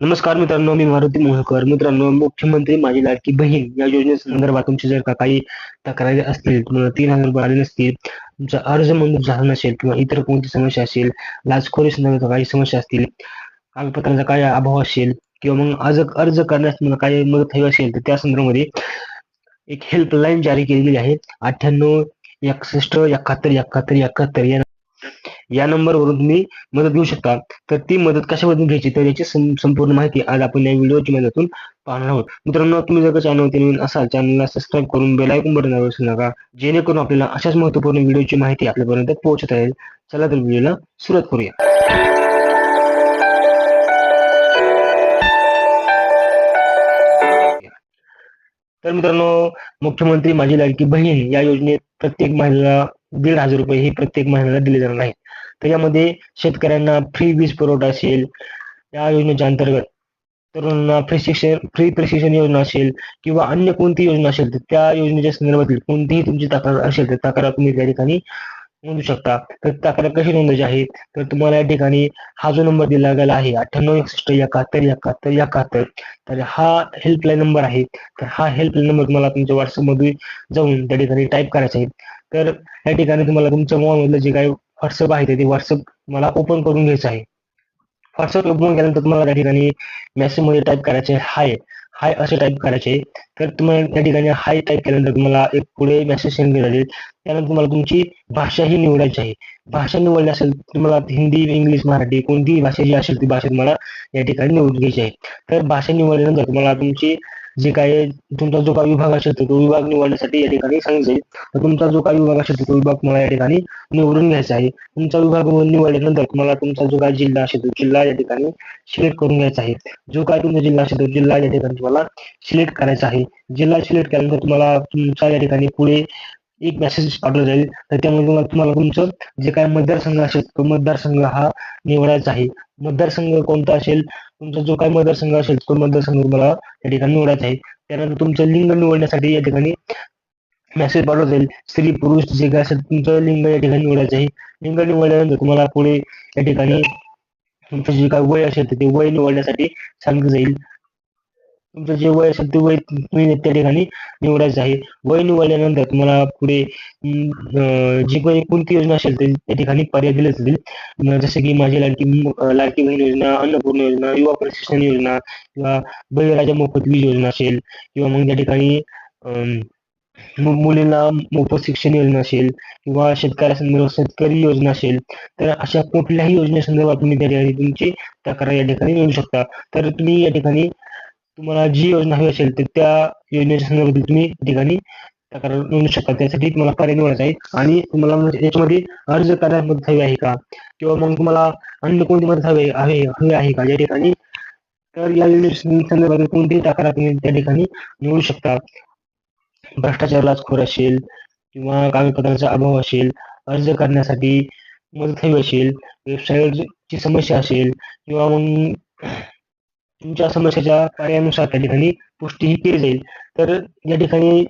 नमस्कार मित्रांनो मी मारुती मोहकर. मित्रांनो मुख्यमंत्री माझी लाडकी बहीण या योजनेसंदर्भात तुमची जर का काही तक्रारी असतील तुम्हाला तीन हजार रुपये आले नसतील तुमचा अर्ज मंजूर झाला नसेल किंवा इतर कोणती समस्या असेल लाचखोरी संदर्भात काही समस्या असतील कागदपत्रांचा काय अभाव असेल किंवा मग अर्ज अर्ज करण्यास तुम्हाला काही मदत हवी असेल तर त्या संदर्भामध्ये एक हेल्पलाईन जारी केलेली आहे. अठ्ठ्याण्णव एकसष्ट एकाहत्तर एकाहत्तर एकाहत्तर या या नंबरवरून तुम्ही मदत घेऊ शकता. तर ती मदत कशावरून घ्यायची? तर याची संपूर्ण माहिती आज आपण या व्हिडिओच्या माध्यमातून पाहणार आहोत. मित्रांनो तुम्ही जर चॅनलवरती नवीन असाल चॅनलला सबस्क्राईब करून बेल आयकॉन बटन विसरू नका जेणेकरून आपल्याला अशाच महत्त्वपूर्ण व्हिडिओची माहिती आपल्यापर्यंत पोहोचत राहील चला तर व्हिडिओला सुरुवात करूया. तर मित्रांनो मुख्यमंत्री माझी लाडकी बहीण या योजनेत प्रत्येक महिलेला दीड हजार रुपये हे प्रत्येक महिन्याला दिले जाणार आहेत तर यामध्ये शेतकऱ्यांना फ्री वीज पुरवठा असेल या योजनेच्या अंतर्गत तरुणांना फ्री शिक्षण फ्री प्रशिक्षण योजना असेल किंवा अन्य कोणती योजना असेल तर त्या योजनेच्या संदर्भातील कोणतीही तुमची तक्रार असेल तर तक्रार तुम्ही त्या ठिकाणी नोंदवू शकता. तर तक्रार कशी नोंदवायची आहे? तर तुम्हाला या ठिकाणी हा जो नंबर दिला गेला आहे अठ्ठ्याण्णव एकसष्ट एकाहत्तर एकाहत्तर एकाहत्तर तर हा हेल्पलाईन नंबर आहे. तर हा हेल्पलाईन नंबर तुम्हाला तुमच्या व्हॉट्सअपमध्ये जाऊन त्या ठिकाणी टाईप करायचा आहे. तर या ठिकाणी तुम्हाला तुमच्या मोबाईलमधलं जे काही व्हॉट्सअप आहे ते व्हॉट्सअप मला ओपन करून घ्यायचं आहे. व्हॉट्सअप ओपन केल्यानंतर तुम्हाला त्या ठिकाणी मेसेजमध्ये टाईप करायचे हाय हाय असे टाईप करायचे. तर तुम्हाला त्या ठिकाणी हाय टाईप केल्यानंतर तुम्हाला एक पुढे मेसेज सेंड केला जाईल. त्यानंतर तुम्हाला तुमची भाषा ही निवडायची आहे. भाषा निवडली असेल तर तुम्हाला हिंदी इंग्लिश मराठी कोणतीही भाषा जी असेल ती भाषा तुम्हाला या ठिकाणी निवडून घ्यायची आहे. तर भाषा निवडल्यानंतर तुम्हाला तुमची जे काही तुमचा जो काही विभाग असेल तो विभाग निवडण्यासाठी या ठिकाणी सांगितले तर तुमचा जो काही विभाग असेल तो विभाग तुम्हाला या ठिकाणी निवडून घ्यायचा आहे. तुमचा विभाग निवडल्यानंतर तुम्हाला तुमचा जो काही जिल्हा असेल तो जिल्हा या ठिकाणी सिलेक्ट करून घ्यायचा आहे. जो काय तुमचा जिल्हा असेल तो जिल्हा या ठिकाणी तुम्हाला सिलेक्ट करायचा आहे. जिल्हा सिलेक्ट केल्यानंतर तुम्हाला तुमचा या ठिकाणी पुढे एक मेसेज पाठवला जाईल. तर त्यामध्ये तुम्हाला तुमचं जे काय मतदारसंघ असेल तो मतदारसंघ हा निवडायचा आहे. मतदारसंघ कोणता असेल तुमचा जो काय मतदारसंघ असेल तो मतदारसंघ तुम्हाला त्या ठिकाणी निवडायचा आहे. त्यानंतर तुमचं लिंग निवडण्यासाठी या ठिकाणी मेसेज पाठवला जाईल. स्त्री पुरुष जे काय असेल तुमचं लिंग या ठिकाणी निवडायचं आहे. लिंग निवडल्यानंतर तुम्हाला पुढे या ठिकाणी तुमचं जे काय वय असेल ते वय निवडण्यासाठी सांगितलं जाईल. तुमचं जे वय असेल ते वय तुम्ही त्या ठिकाणी निवडायचं आहे. वय निवडल्यानंतर तुम्हाला पुढे जी काही कोणती योजना असेल ते त्या ठिकाणी पर्याय दिले जातील. जसे की माझी लाडकी लाडकी बहीण योजना अन्नपूर्ण योजना युवा प्रशिक्षण योजना किंवा बळीराजा मोफत वीज योजना असेल किंवा मग त्या ठिकाणी अं, मुलींना मोफत शिक्षण योजना असेल किंवा शेतकऱ्यासंदर्भात शेतकरी योजना असेल तर अशा कुठल्याही योजनेसंदर्भात तुम्ही त्या ठिकाणी तुमची तक्रार या ठिकाणी नोंदवू शकता. तर तुम्ही या ठिकाणी तुम्हाला जी योजना हवी असेल तर त्या योजनेच्या संदर्भातील तुम्ही ठिकाणी तक्रार नोंदवू शकता. त्यासाठी तुम्हाला पर्याय निवडायचा आहे. आणि तुम्हाला म्हणजे याच्यामध्ये अर्ज करण्यास मदत हवी आहे का? किंवा मग तुम्हाला अन्य कोणती मदत हवी हवी हवी आहे का? या ठिकाणी तर या योजने संदर्भात कोणतीही तक्रार तुम्ही त्या ठिकाणी निवडू शकता. भ्रष्टाचार लाचखोर असेल किंवा कागदपत्रांचा अभाव असेल अर्ज करण्यासाठी मदत हवी असेल वेबसाईटची समस्या असेल किंवा मग तुमच्या समस्येच्या पर्यायानुसार त्या ठिकाणी पुष्टीही केली जाईल. तर या ठिकाणी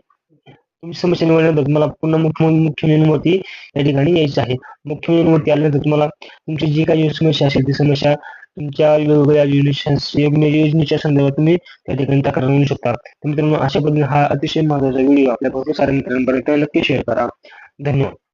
तुमची समस्या निवडल्यानंतर तुम्हाला पुन्हा मुख्य मुख्य मेनूवरती या ठिकाणी यायचं आहे. मुख्य मेनूवरती आल्यानंतर तुम्हाला तुमची जी काही समस्या असेल ती समस्या तुमच्या वेगवेगळ्या योजनेच्या संदर्भात तुम्ही त्या ठिकाणी तक्रार नोंदवू शकता. मित्रांनो अशा पद्धतीने हा अतिशय महत्त्वाचा व्हिडिओ आपल्या भरपूर साऱ्या मित्रांपर्यंत नक्की शेअर करा. धन्यवाद.